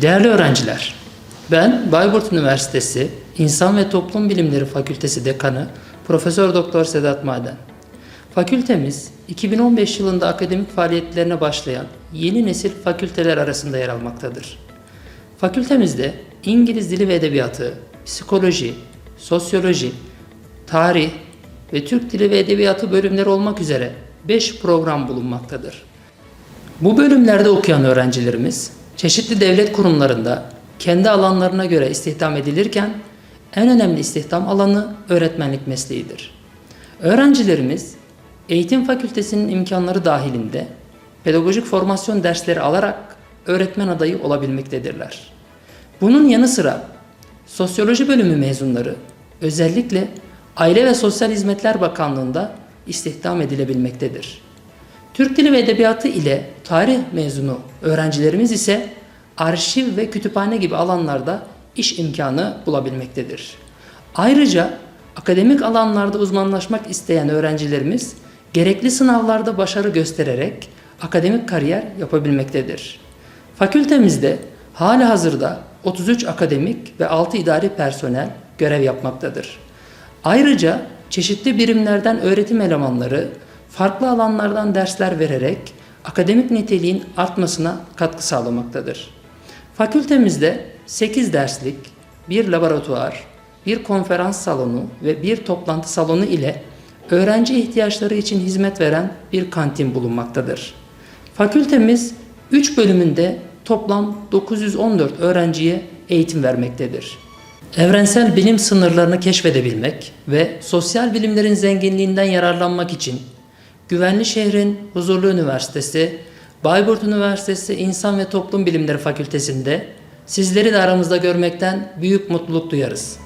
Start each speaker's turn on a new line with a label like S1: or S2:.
S1: Değerli öğrenciler, ben Bayburt Üniversitesi İnsan ve Toplum Bilimleri Fakültesi Dekanı Profesör Doktor Sedat Maden. Fakültemiz 2015 yılında akademik faaliyetlerine başlayan yeni nesil fakülteler arasında yer almaktadır. Fakültemizde İngiliz Dili ve Edebiyatı, Psikoloji, Sosyoloji, Tarih ve Türk Dili ve Edebiyatı bölümleri olmak üzere 5 program bulunmaktadır. Bu bölümlerde okuyan öğrencilerimiz çeşitli devlet kurumlarında kendi alanlarına göre istihdam edilirken en önemli istihdam alanı öğretmenlik mesleğidir. Öğrencilerimiz eğitim fakültesinin imkanları dahilinde pedagojik formasyon dersleri alarak öğretmen adayı olabilmektedirler. Bunun yanı sıra sosyoloji bölümü mezunları özellikle Aile ve Sosyal Hizmetler Bakanlığı'nda istihdam edilebilmektedir. Türk Dili ve Edebiyatı ile tarih mezunu öğrencilerimiz ise arşiv ve kütüphane gibi alanlarda iş imkanı bulabilmektedir. Ayrıca akademik alanlarda uzmanlaşmak isteyen öğrencilerimiz gerekli sınavlarda başarı göstererek akademik kariyer yapabilmektedir. Fakültemizde hali hazırda 33 akademik ve 6 idari personel görev yapmaktadır. Ayrıca çeşitli birimlerden öğretim elemanları farklı alanlardan dersler vererek akademik niteliğin artmasına katkı sağlamaktadır. Fakültemizde 8 derslik, bir laboratuvar, bir konferans salonu ve bir toplantı salonu ile öğrenci ihtiyaçları için hizmet veren bir kantin bulunmaktadır. Fakültemiz 3 bölümünde toplam 914 öğrenciye eğitim vermektedir. Evrensel bilim sınırlarını keşfedebilmek ve sosyal bilimlerin zenginliğinden yararlanmak için Güvenli Şehrin Huzurlu Üniversitesi, Bayburt Üniversitesi İnsan ve Toplum Bilimleri Fakültesi'nde sizleri de aramızda görmekten büyük mutluluk duyarız.